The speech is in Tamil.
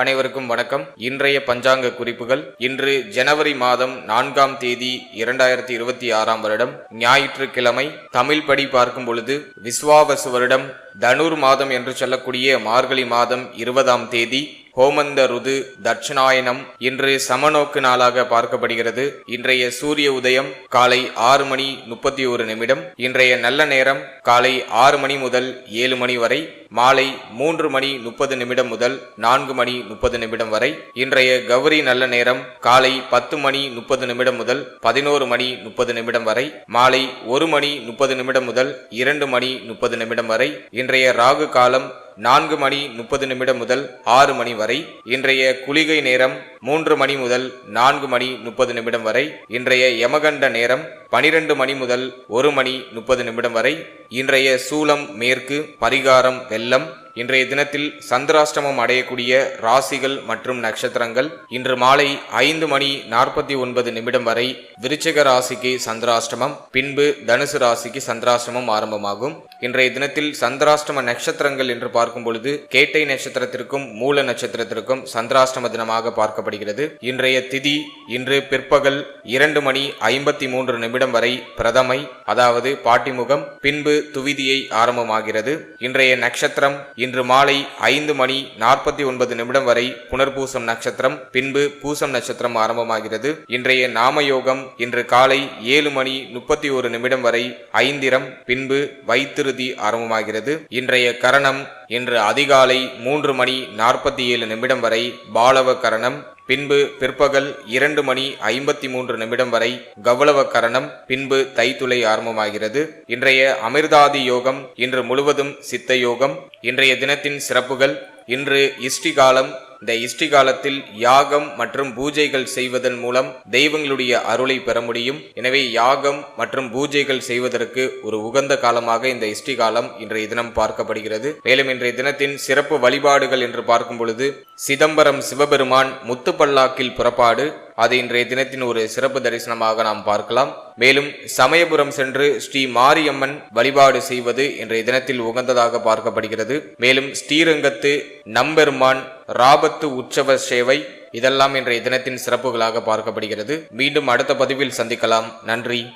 அனைவருக்கும் வணக்கம். இன்றைய பஞ்சாங்க குறிப்புகள். இன்று ஜனவரி மாதம் நான்காம் தேதி இரண்டாயிரத்தி இருபத்தி ஆறாம் வருடம். ஞாயிற்றுக்கிழமை தமிழ் படி பார்க்கும் பொழுது விஸ்வாவசு வருடம் தனுர் மாதம் என்று சொல்லக்கூடிய மார்கழி மாதம் இருபதாம் தேதி ஹோமந்த ருது தட்சிணாயனம் இன்று சமநோக்கு நாளாக பார்க்கப்படுகிறது. இன்றைய சூரிய உதயம் காலை ஆறு மணி முப்பத்தி ஒரு நிமிடம் இன்றைய நல்ல நேரம் காலை ஆறு மணி முதல் ஏழு மணி வரை மாலை மூன்று மணி முப்பது நிமிடம் முதல் நான்கு மணி முப்பது நிமிடம் வரை இன்றைய கௌரி நல்ல நேரம் காலை பத்து மணி முப்பது நிமிடம் முதல் பதினோரு மணி முப்பது நிமிடம் வரை மாலை ஒரு மணி முப்பது நிமிடம் முதல் இரண்டு மணி முப்பது நிமிடம் வரை இன்றைய ராகு காலம் நான்கு மணி முப்பது நிமிடம் முதல் ஆறு மணி வரை இன்றைய குளிகை நேரம் மூன்று மணி முதல் நான்கு மணி முப்பது நிமிடம் வரை இன்றைய யமகண்ட நேரம் பனிரெண்டு மணி முதல் ஒரு மணி முப்பது நிமிடம் வரை இன்றைய சூலம் மேற்கு பரிகாரம் வெள்ளம் இன்றைய தினத்தில் சந்திராஷ்டமம் அடையக்கூடிய ராசிகள் மற்றும் நட்சத்திரங்கள் இன்று மாலை ஐந்து மணி நாற்பத்தி ஒன்பது நிமிடம் வரை விருச்சிக ராசிக்கு சந்திராஷ்டமம் பின்பு தனுசு ராசிக்கு சந்திராஷ்டமம் ஆரம்பமாகும். இன்றைய தினத்தில் சந்திராஷ்டம நட்சத்திரங்கள் என்று பார்க்கும் பொழுது கேட்டை நட்சத்திரத்திற்கும் மூல நட்சத்திரத்திற்கும் சந்திராஷ்டம தினமாக பார்க்கப்படுகிறது. இன்றைய திதி இன்று பிற்பகல் இரண்டு மணி ஐம்பத்தி மூன்று நிமிடம் வரை பிரதமை அதாவது பாட்டிமுகம் பின்பு துவிதியை ஆரம்பமாகிறது. இன்றைய நட்சத்திரம் இன்று மாலை ஐந்து மணி நாற்பத்தி ஒன்பது நிமிடம் வரை புனர்பூசம் நட்சத்திரம் பின்பு பூசம் நட்சத்திரம் ஆரம்பமாகிறது. இன்றைய நாமயோகம் இன்று காலை ஏழு மணி முப்பத்தி ஒரு நிமிடம் வரை ஐந்திரம் பின்பு வைத்திருதி ஆரம்பமாகிறது. இன்றைய கரணம் இன்று அதிகாலை மூன்று மணி நாற்பத்தி ஏழு நிமிடம் வரை பாலவ கரணம் பின்பு பிற்பகல் இரண்டு மணி ஐம்பத்தி மூன்று நிமிடம் வரை கௌளவ கரணம் பின்பு தைத்துளை ஆரம்பமாகிறது. இன்றைய அமிர்தாதி யோகம் இன்று முழுவதும் சித்த யோகம் இன்றைய தினத்தின் சிறப்புகள் இன்று இஷ்டி காலம் இந்த இஷ்டி காலத்தில் யாகம் மற்றும் பூஜைகள் செய்வதன் மூலம் தெய்வங்களுடைய அருளை பெற முடியும். எனவே யாகம் மற்றும் பூஜைகள் செய்வதற்கு ஒரு உகந்த காலமாக இந்த இஷ்டி காலம் இன்றைய தினம் பார்க்கப்படுகிறது. மேலும் இன்றைய தினத்தின் சிறப்பு வழிபாடுகள் என்று பார்க்கும் பொழுது சிதம்பரம் சிவபெருமான் முத்துப்பல்லாக்கில் புறப்பாடு அது இன்றைய தினத்தின் ஒரு சிறப்பு தரிசனமாக நாம் பார்க்கலாம். மேலும் சமயபுரம் சென்று ஸ்ரீ மாரியம்மன் வழிபாடு செய்வது இன்றைய தினத்தில் உகந்ததாக பார்க்கப்படுகிறது. மேலும் ஸ்ரீரங்கத்து நம்பெருமான் ராபத்து உற்சவ சேவை இதெல்லாம் இன்றைய தினத்தின் சிறப்புகளாக பார்க்கப்படுகிறது. மீண்டும் அடுத்த பதிவில் சந்திக்கலாம். நன்றி.